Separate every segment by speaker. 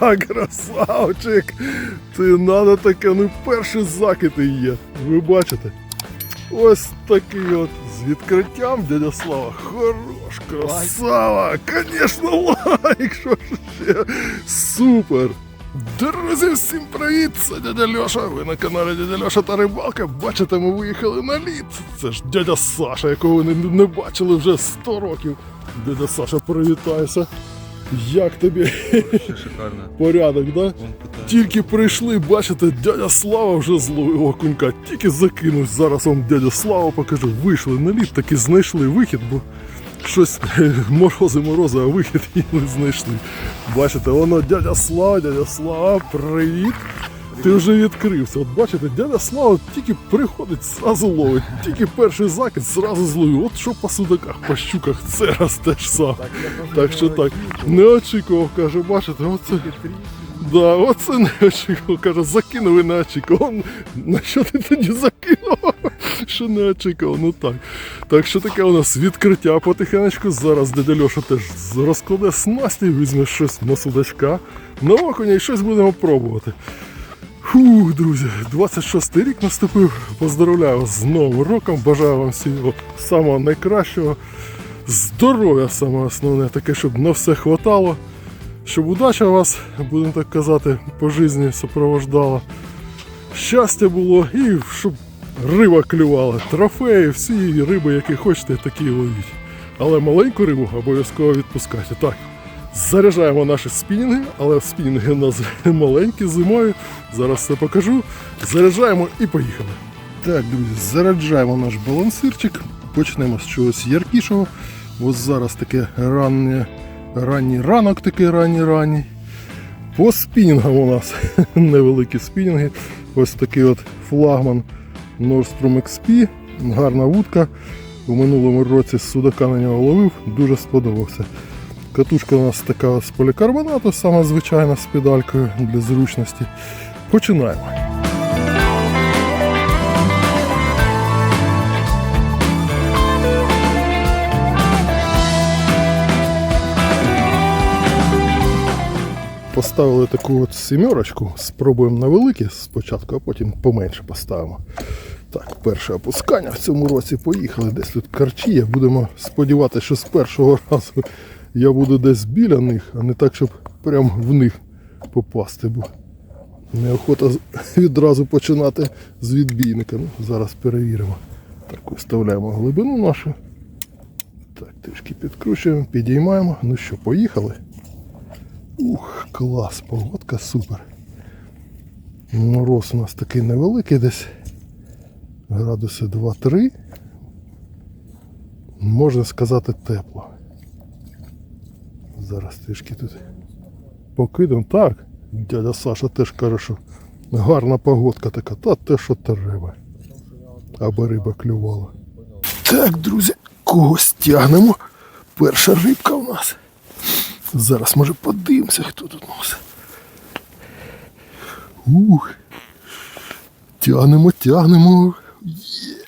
Speaker 1: красавчик! Ти надо таке, ну перший закид і є. Ви бачите? Ось такий от з відкриттям, дядя Слава. Хорош, красава! Конечно, лайк! Що ж ще? Супер! Друзі, всім привіт! Це дядя Льоша. Ви на каналі дядя Льоша та Рибалка. Бачите, ми виїхали на лід. Це ж дядя Саша, якого ви не, не бачили вже 100 років. Дядя Саша, привітайся. Як тобі
Speaker 2: Шикарно.
Speaker 1: порядок, да? Тільки прийшли, бачите, дядя Слава вже зловив окунька, тільки закинув. Зараз вам дядя Слава покажу. Вийшли на лід, таки знайшли вихід, бо щось морози морози, а вихід і не знайшли. Бачите, воно дядя Слава, дядя Слава, привіт. Ти вже відкрився. От бачите, дядя Слава тільки приходить, зразу ловить. Тільки перший закид, зразу зловив. От що по судаках, по щуках, це раз теж сам. Так що так, не очікував, каже, бачите, оце. Да, оце не очікував. Каже, закинув і не очікував. На що ти тоді закинув? Що не очікував, ну так. Так що таке у нас відкриття потихенечку. Зараз дядя Льоша теж розкладе снасті, візьме щось на судачка. На окуня і щось будемо пробувати. Фух, друзі, 26 рік наступив. Поздравляю вас з Новим роком. Бажаю вам всього самого найкращого. Здоров'я саме основне, таке, щоб на все хватало. Щоб удача вас, будемо так казати, по житті супровождала. Щастя було і щоб риба клювала. Трофеї, всі риби, які хочете, такі ловіть. Але маленьку рибу обов'язково відпускайте. Так, заряджаємо наші спінінги, але спінінги у нас маленькі зимою. Зараз все покажу. Заряджаємо і поїхали. Так, друзі, заряджаємо наш балансирчик. Почнемо з чогось яркішого. Ось зараз таке раннє, ранній ранок, такий ранній ранній. По спінінгам у нас невеликі спінінги. Ось такий от флагман Nordstrom XP. Гарна вудка. У минулому році судака на нього ловив, дуже сподобався. Катушка у нас така з полікарбонату, сама звичайна з педалькою для зручності. Починаємо. Поставили таку от сімерочку, спробуємо на великі спочатку, а потім поменше поставимо. Так, перше опускання в цьому році поїхали. Десь тут карчія. Будемо сподіватися, що з першого разу я буду десь біля них, а не так, щоб прямо в них попасти. Бо неохота відразу починати з відбійника. Ну, зараз перевіримо. Так, виставляємо глибину нашу. Так, трішки підкручуємо, підіймаємо. Ну що, поїхали? Ух, клас, погодка супер. Мороз у нас такий невеликий десь. Градуси 2-3. Можна сказати тепло. Зараз трішки тут покидом. Так, дядя Саша теж каже, що гарна погодка така, та те, що треба. Аби риба клювала. Так, друзі, когось тягнемо. Перша рибка у нас. Зараз може подивимося, хто тут у нас. Ух. Тягнемо, тягнемо. Є.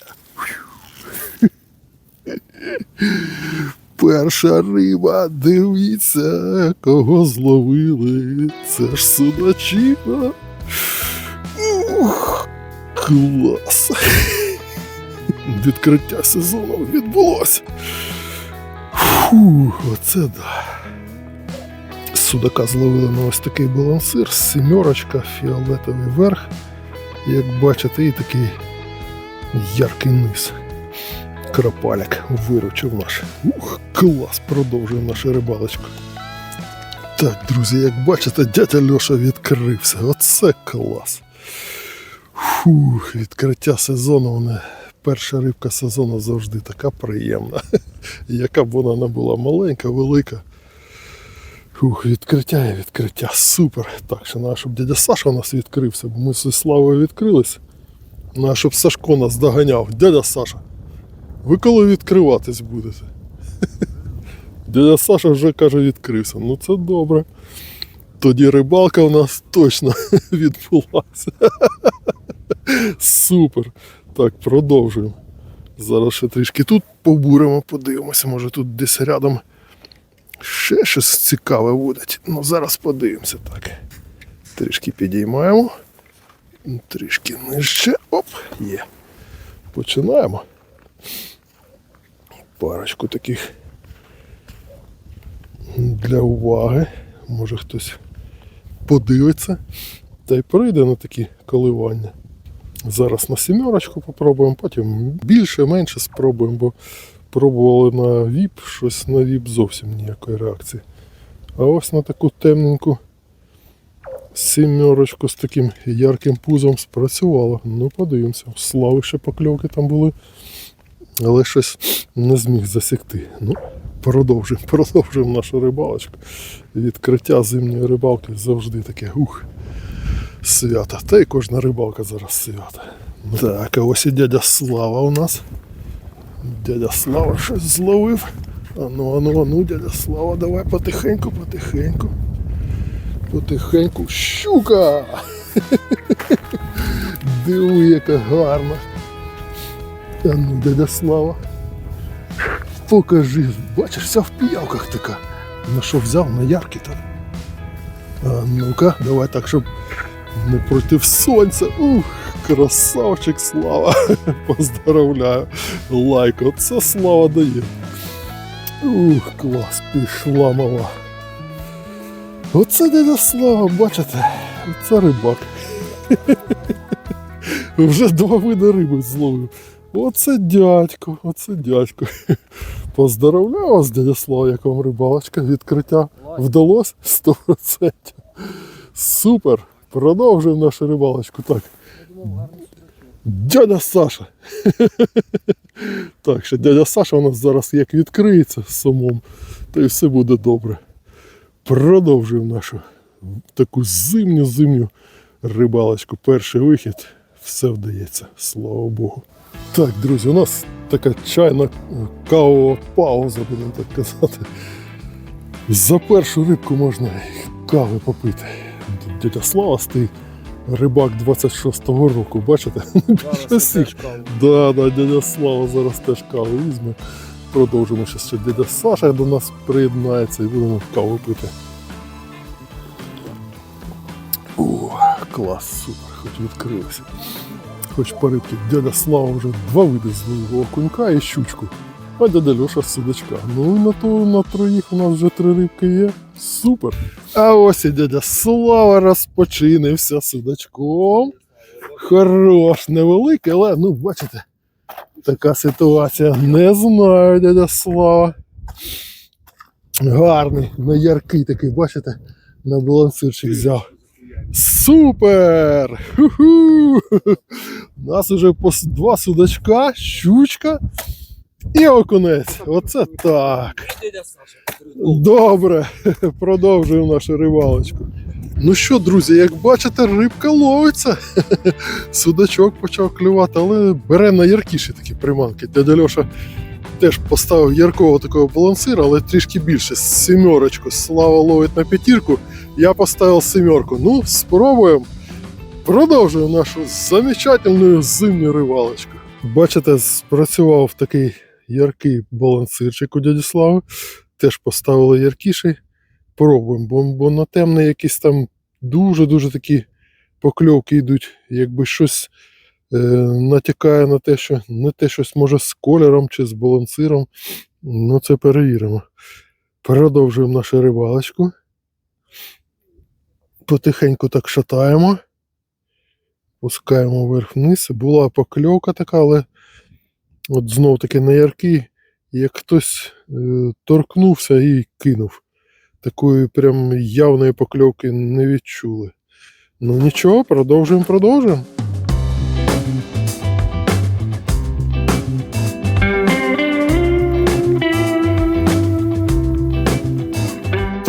Speaker 1: Перша риба, дивіться, кого зловили. Це ж судачина. Ух, клас. Відкриття сезону відбулося. Фух, оце да. Судака зловили на ось такий балансир, сімерочка, фіолетовий верх. Як бачите, і такий яркий низ. Крапаляк виручив наш. Ух, клас, продовжує нашу рибалочку. Так, друзі, як бачите, дядя Льоша відкрився. Оце клас. Фух, відкриття сезону. Вона, перша рибка сезону завжди така приємна. Яка б вона не була маленька, велика. Фух, відкриття і відкриття. Супер. Так, що треба, щоб дядя Саша у нас відкрився, бо ми зі Славою відкрились. Треба, щоб Сашко нас доганяв. Дядя Саша, ви коли відкриватись будете? Дядя Саша вже каже, відкрився. Ну це добре. Тоді рибалка у нас точно відбулася. Супер. Так, продовжуємо. Зараз ще трішки тут побуримо, подивимося, може тут десь рядом Ще щось цікаве водить. Ну зараз подивимося так. Трішки підіймаємо. Трішки нижче. Оп, є. Починаємо. Парочку таких для уваги. Може хтось подивиться та й прийде на такі коливання. Зараз на сімерочку попробуємо, потім більше, менше спробуємо, бо пробували на VIP, щось на VIP зовсім ніякої реакції. А ось на таку темненьку сімерочку з таким ярким пузом спрацювало. Ну, подивимося. Слави ще покльовки там були, але щось не зміг засікти. Ну, продовжуємо, продовжуємо нашу рибалочку. Відкриття зимньої рибалки завжди таке ух, свято. Та й кожна рибалка зараз свято. Ну, Так, а ось і дядя Слава у нас. Дядя Слава щось зловив. Ану, ану, ану, дядя Слава, давай потихеньку, потихеньку. Потихеньку. Щука! Диви, яка гарна. А ну, дядя Слава. Покажи, бачиш, вся в піявках така. На що взяв? На яркі там. Ну-ка, давай так, щоб не проти сонця. Ух, красавчик Слава. Поздравляю. Лайк, оце слава дає. Ух, клас, пішла мала. Оце дядя Слава, бачите, оце рибак. Вже два види риби зловив. Оце дядько, оце дядько. Поздоровляю вас, дядя Слава, як вам рибалочка. Відкриття вдалося 100%. Супер! Продовжуємо нашу рибалочку. Так. Дядя Саша. Так, що дядя Саша у нас зараз як відкриється з сумом, то і все буде добре. Продовжуємо нашу таку зимню зимню рибалочку. Перший вихід. Все вдається, слава Богу. Так, друзі, у нас така чайна кавова пауза, будемо так казати. За першу рибку можна кави попити. Дядя Слава стоїть, рибак 26-го року, бачите? Да, да, дядя Слава зараз теж каву візьме. Продовжимо ще, ще дядя Саша до нас приєднається і будемо каву пити. О, клас, супер, хоч відкрилося. Хоч по. Дядя Слава вже два види зловив окунька і щучку. А дядя Льоша судачка. Ну на то на троїх у нас вже три рибки є. Супер. А ось і дядя Слава розпочинився судачком. Хорош, невеликий, але ну бачите, така ситуація. Не знаю, дядя Слава. Гарний, на яркий такий, бачите, на балансирчик взяв. Супер! Ху-ху! У нас уже два судачка, щучка і окунець. Оце так. Добре, продовжуємо нашу рибалочку. Ну що, друзі, як бачите, рибка ловиться. Судачок почав клювати, але бере на яркіші такі приманки. Дядя Льоша теж поставив яркого такого балансира, але трішки більше. Сімерочку. Слава ловить на п'ятірку. Я поставив семерку. Ну, спробуємо. Продовжуємо нашу замечательну зимню рибалочку. Бачите, спрацював такий яркий балансирчик у дяді Слави. Теж поставили яркіший. Пробуємо, бо, бо на темний якісь там дуже-дуже такі покльовки йдуть. Якби щось натякає на те, що не те щось може з кольором чи з балансиром. Ну, це перевіримо. Продовжуємо нашу рибалочку. Потихеньку так шатаємо. Пускаємо вверх-вниз. Була покльовка така, але от знов таки на яркий, як хтось е, торкнувся і кинув. Такої прям явної покльовки не відчули. Ну нічого, продовжуємо, продовжуємо.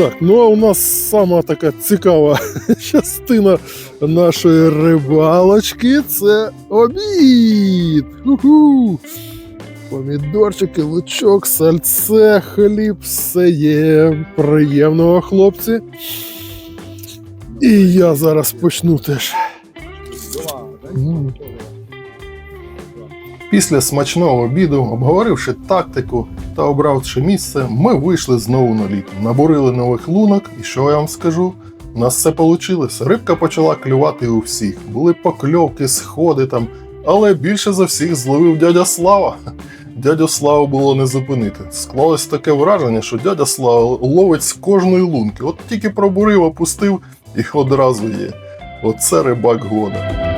Speaker 1: Так, ну а у нас сама така цікава частина нашої рибалочки це обід. Ху-ху. Помідорчики, лучок, сальце, хліб, все є приємного, хлопці. І я зараз почну теж. Після смачного обіду, обговоривши тактику та обравши місце, ми вийшли знову на лід, набурили нових лунок, і що я вам скажу? У нас все вийшло. Рибка почала клювати у всіх. Були покльовки, сходи там, але більше за всіх зловив дядя Слава. Дядю Славу було не зупинити. Склалось таке враження, що дядя Слава ловить з кожної лунки. От тільки пробурив, опустив і одразу є. Оце рибак года.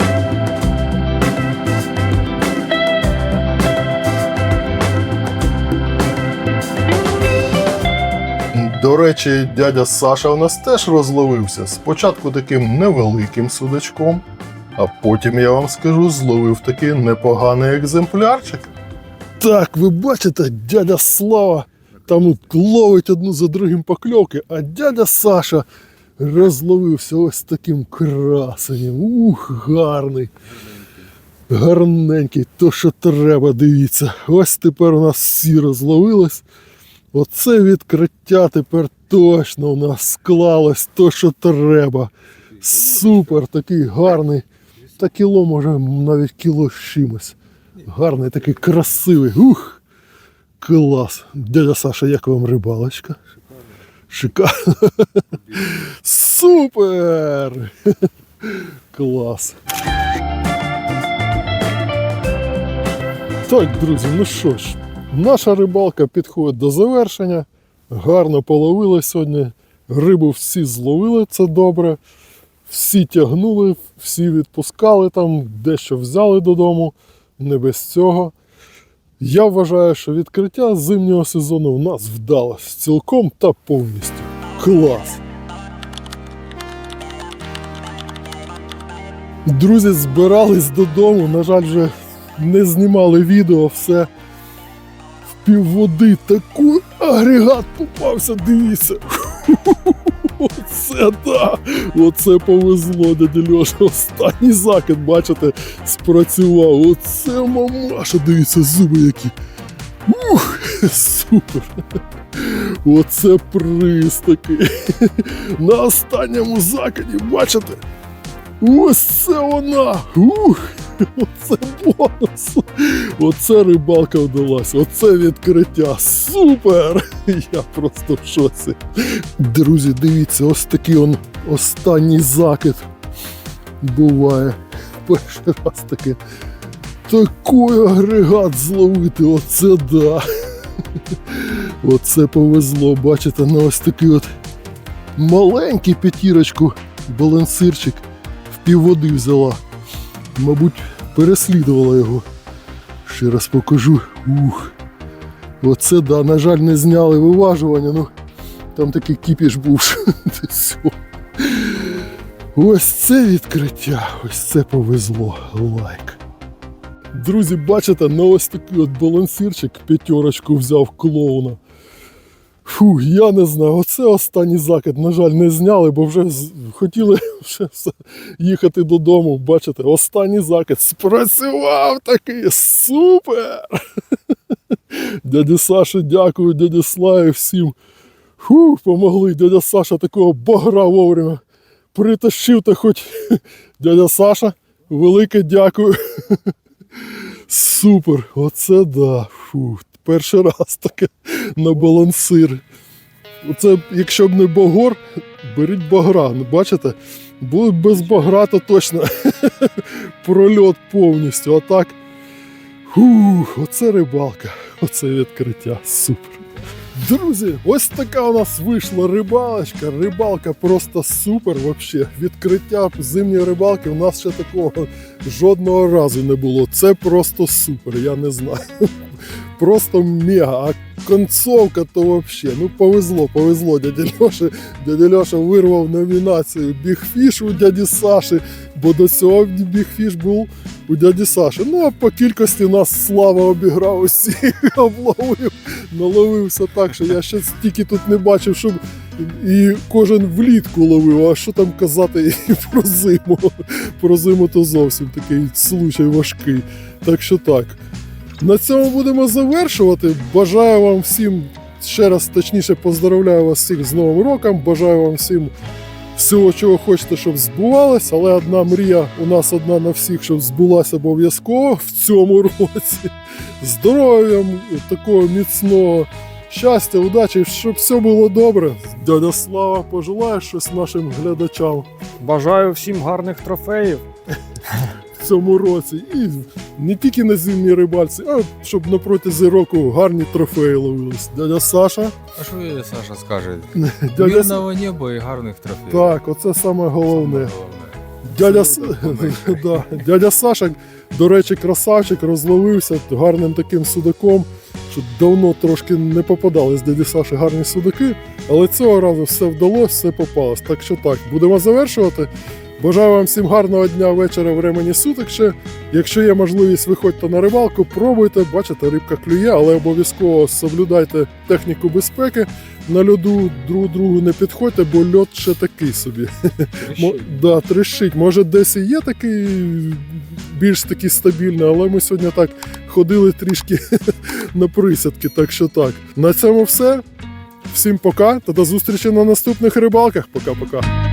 Speaker 1: До речі, дядя Саша у нас теж розловився. Спочатку таким невеликим судачком, а потім я вам скажу, зловив такий непоганий екземплярчик. Так, ви бачите, дядя Слава там ловить одну за другим покльовки, а дядя Саша розловився ось таким красенем. Ух, гарний. Гарненький, то що треба, дивіться. Ось тепер у нас всі розловились. Оце відкриття тепер точно у нас склалось то, що треба. Супер, такий гарний. Та кіло, може, навіть кіло з чимось. Гарний, такий красивий. Ух! Клас. Дядя Саша, як вам рибалочка? Шикарно. Супер! Клас. Так, друзі, ну що ж, наша рибалка підходить до завершення. Гарно половили сьогодні. Рибу всі зловили, це добре. Всі тягнули, всі відпускали там, дещо взяли додому, не без цього. Я вважаю, що відкриття зимнього сезону в нас вдалося цілком та повністю. Клас! Друзі збирались додому, на жаль, вже не знімали відео, все півводи. Такий агрегат попався, дивіться. Оце да! Оце повезло, дяді Льоша. Останній закид, бачите, спрацював. Оце мамаша, дивіться, зуби які. Ух, супер. Оце приз такий. На останньому закиді, бачите? Ось це вона! Ух! Оце бонус! Оце рибалка вдалася, оце відкриття. Супер! Я просто в шоці. Друзі, дивіться, ось такий он останній закид буває. Перший раз таке. Такий агрегат зловити, оце да. Оце повезло, бачите, на ось такий от маленький п'ятірочку балансирчик в півводи взяла. Мабуть, переслідувала його. Ще раз покажу. Ух. Оце да, на жаль, не зняли виважування, ну там такий кіпіш був. Ось це відкриття, ось це повезло. Лайк. Друзі, бачите, на ось такий от балансирчик п'ятерочку взяв клоуна. Фу, я не знаю, оце останній закид, на жаль, не зняли, бо вже хотіли вже все їхати додому. Бачите, останній закид спрацював такий супер! Дяді Саші, дякую, дяді Славі всім. Фу, помогли. Дядя Саша такого багра вовремя притащив, та хоч дядя Саша, велике дякую. Супер, оце да. Фу, перший раз таке на балансир. Оце, якщо б не багор, беріть багра. Бачите? Були б без багра, то точно прольот повністю. А так. Фух, оце рибалка, оце відкриття. Супер. Друзі, ось така у нас вийшла рибалочка. Рибалка просто супер. Вообще. Відкриття зимньої рибалки у нас ще такого жодного разу не було. Це просто супер, я не знаю. Просто мега. А концовка то вообще. Ну повезло, повезло. Дядя Льоша, дядя Льоша вирвав номінацію Бігфіш у дяді Саші, бо до цього Бігфіш був у дяді Саші. Ну а по кількості нас слава обіграв усіх, обловив, наловився так, що я ще стільки тут не бачив, щоб і кожен влітку ловив, а що там казати про зиму. Про зиму то зовсім такий случай важкий. Так що так. На цьому будемо завершувати. Бажаю вам всім ще раз точніше поздравляю вас всіх з Новим роком. Бажаю вам всім всього, чого хочете, щоб збувалось, але одна мрія у нас одна на всіх, щоб збулася обов'язково в цьому році. Здоров'я, такого міцного щастя, удачі, щоб все було добре. Дядя Слава, пожелає щось нашим глядачам
Speaker 2: Бажаю всім гарних трофеїв.
Speaker 1: В цьому році. І не тільки на зимній рибальці, а щоб на протязі року гарні трофеї ловились. Дядя Саша,
Speaker 3: А що їй Саша скаже?
Speaker 1: дядя
Speaker 3: Мирного неба і гарних трофеїв.
Speaker 1: Так, оце саме головне.
Speaker 3: Головне.
Speaker 1: Дядя, да, дядя Саша, до речі, красавчик, розловився гарним таким судаком, що давно трошки не попадали з дяді Саші гарні судаки, але цього разу все вдалося, все попалось. Так що так, будемо завершувати. Бажаю вам всім гарного дня, вечора, времені суток ще. Якщо є можливість, виходьте на рибалку, пробуйте, бачите, рибка клює, але обов'язково соблюдайте техніку безпеки. На льоду друг другу не підходьте, бо льод ще такий собі. Мо, да, трещить. Може, десь і є такий більш такий стабільний, але ми сьогодні так ходили трішки на присядки. Так що так. На цьому все. Всім пока та до зустрічі на наступних рибалках. Пока-пока.